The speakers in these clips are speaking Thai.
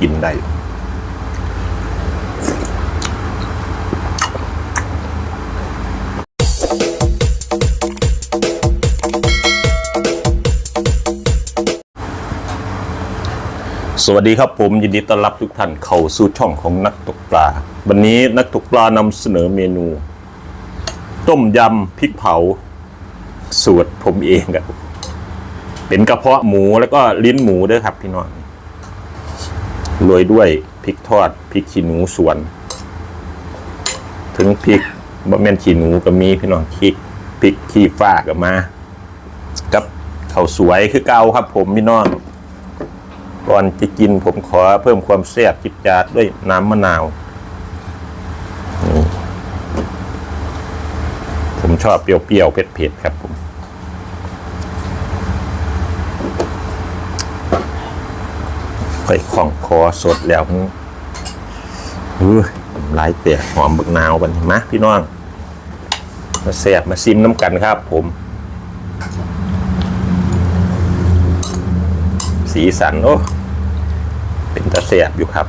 กินได้สวัสดีครับผมยินดีต้อนรับทุกท่านเข้าสู่ช่องของนักตกปลา วันนี้นักตกปลานำเสนอเมนู ต้มยำพริกเผา สูตรผมเองครับเป็นกระเพาะหมูแล้วก็ลิ้นหมูด้วยครับพี่น้อง โรยด้วยพริกทอดพริกขี้หนูสวน ถึงพริกบะเมนขี้หนูก็มีพี่น้องพริกพริกขี้ฟ้าก็มากับข้าวสวยคือเกาครับ ผมพี่น้องก่อนจะกินผมขอเพิ่มความแซ่บจิตจาดด้วยน้ำมะนาวผมชอบเปรี้ยวๆเผ็ดๆครับผม ค่อยของคอสดแล้วอื้อหลายเตะหอมบักนาวกันมาพี่น้อง มาแซ่บมาซิมน้ำกันครับผม สีสันโอ้ เป็นตาเสียบอยู่ครับ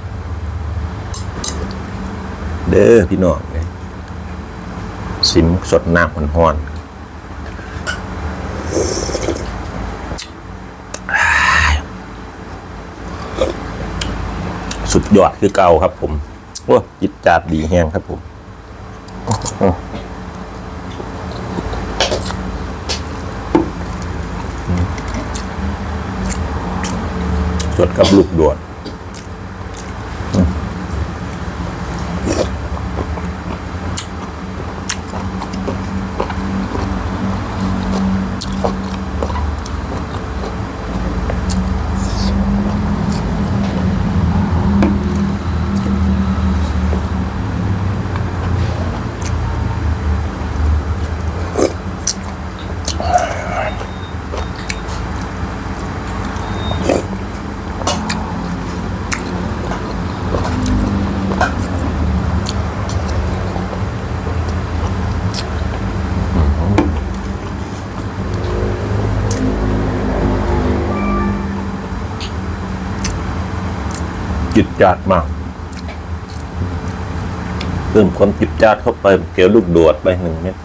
เด้อพี่น้องเลยสิมสดน้ำมันหอนๆ ยอดคือเก่าครับผมโอ้จิตจาดดีแห้งครับผมสดกับลูกดวด จิตจัดมากเพิ่มความจิตจัดเข้าไปเกี่ยวลูกดวดไปหนึ่งเม็ด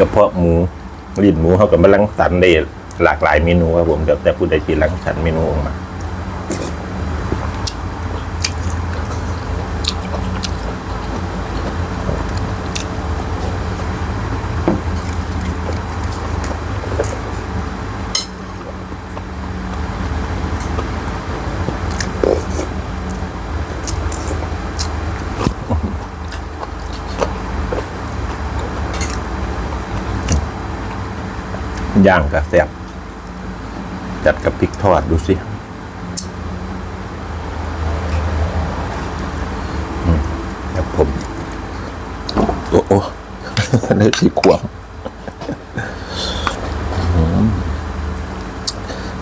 กระเพาะหมูลิ้นหมูเขากับมาลังสรรค์ได้หลากหลายเมนูครับผมแต่แต่ผู้ใดที่ลังสรรค์เมนูออกมา ย่างกับแซ่บจัดกับพริกทอดดูสิอืมครับผม โอ้โอ้ได้สีขวบ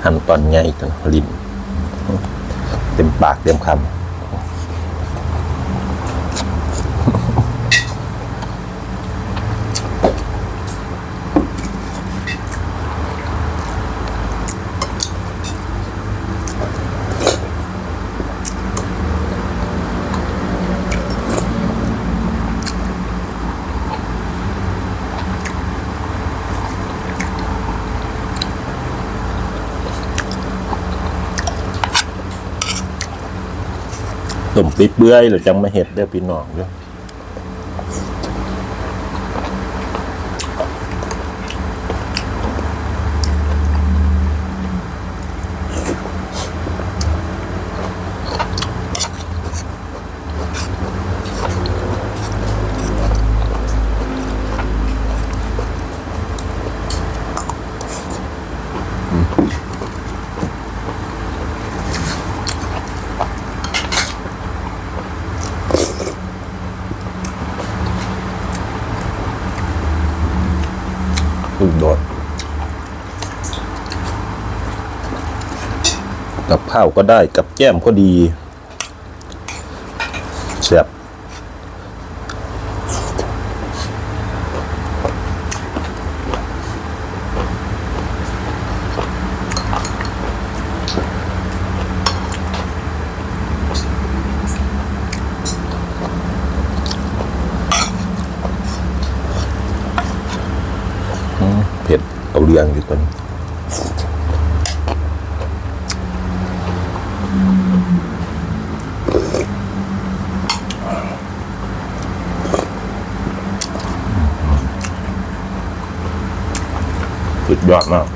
หั่นตอนใหญ่จังลิ้นเต็มปากเต็มคำ ต้มปิดเบื่อยหรือจังไม่เห็ดเด้อพี่น้องเด้อ ลูกโดดกับข้าวก็ได้กับแก้มก็ดีแซ่บ เอาเรียงอยู่ตัวนี้สุดยอดมาก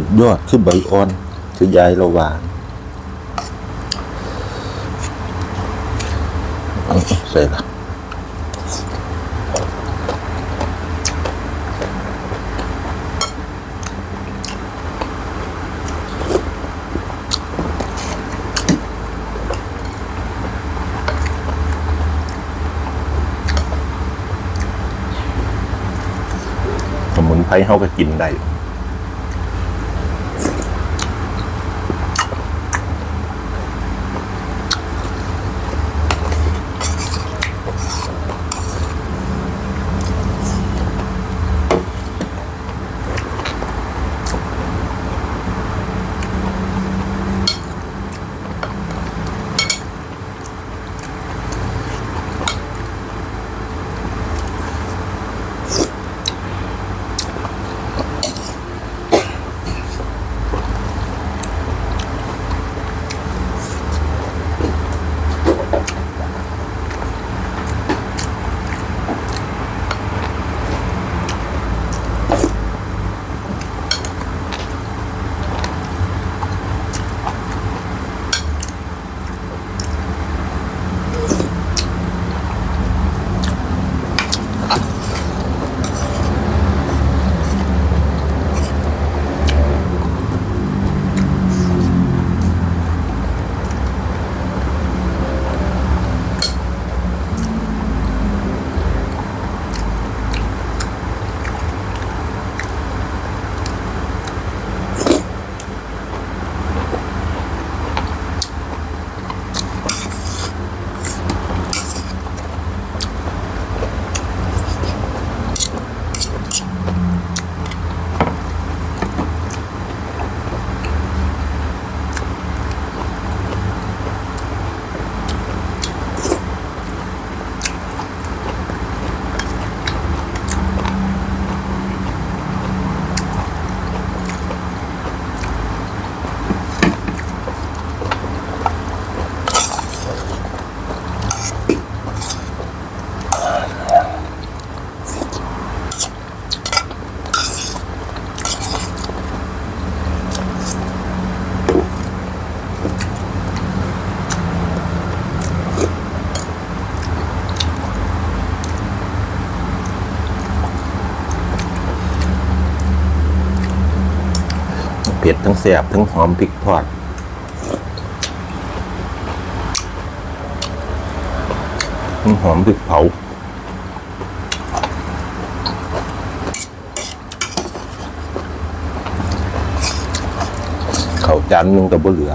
สุดยอดคือใบอ่อนคือยายระหวานเอาใส่ละสมุนไพรเขาก็กินได้ ผ็ดทั้งแสบทั้งหอมพริกทอดทั้งหอมพริกเผาเขาจานนึงกับบ่เหลือ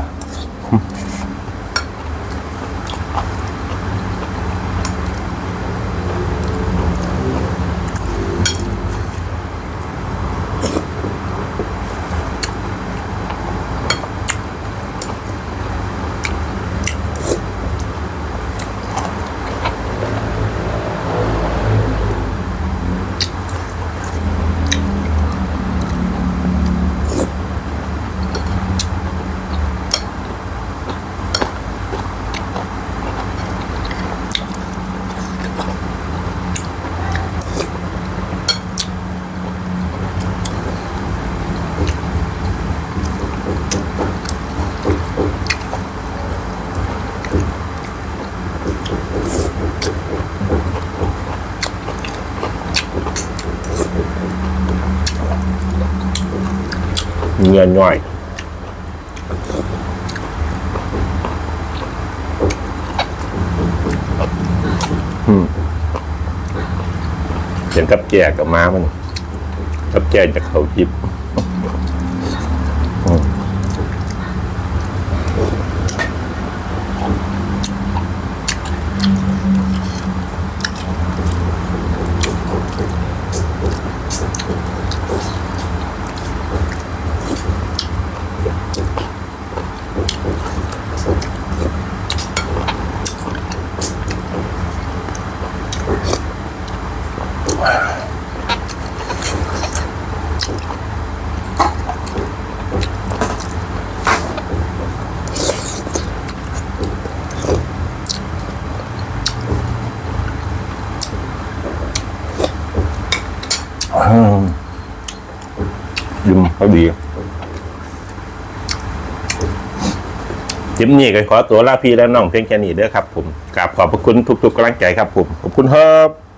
nhà ngoài อยอืมเห็นกับแก่กับม้ามันกับแก่จากเขาจิบ เขาดีจิ้มนี่ก็ขอตัวลาพี่และน้องเพียงแค่นี้เด้อครับผมกราบขอบพระคุณทุกๆกำลังใจครับผม ขอบคุณครับ